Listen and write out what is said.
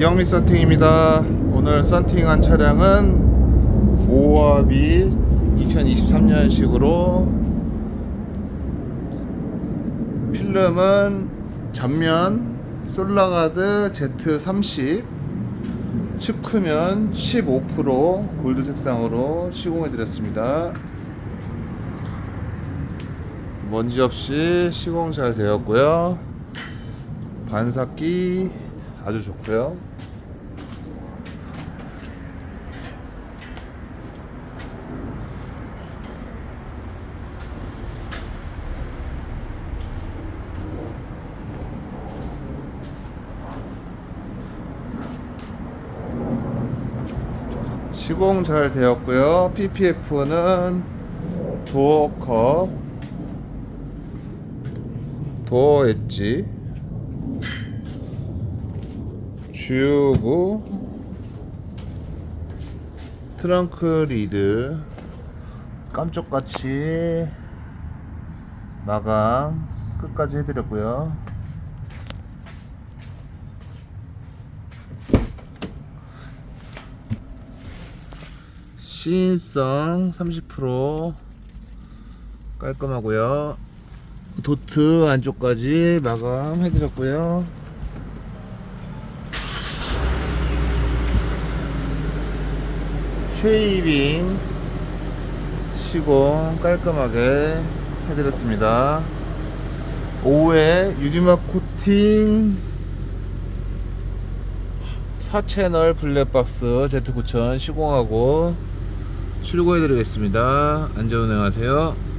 이영미 썬팅입니다. 오늘 썬팅한 차량은 모하비 2023년식으로 필름은 전면 솔라가드 Z30 측크면 15% 골드 색상으로 시공해 드렸습니다. 먼지 없이 시공 잘 되었고요. 반삭기 아주 좋고요. 시공 잘 되었고요. PPF는 도어 컵, 도어 엣지, 주유구, 트렁크 리드, 깜짝같이 마감 끝까지 해드렸고요. 시인성 30% 깔끔하고요. 도트 안쪽까지 마감 해드렸고요. 쉐이빙 시공 깔끔하게 해드렸습니다. 오후에 유리막 코팅 4채널 블랙박스 Z9000 시공하고 출고해 드리겠습니다. 안전운행하세요.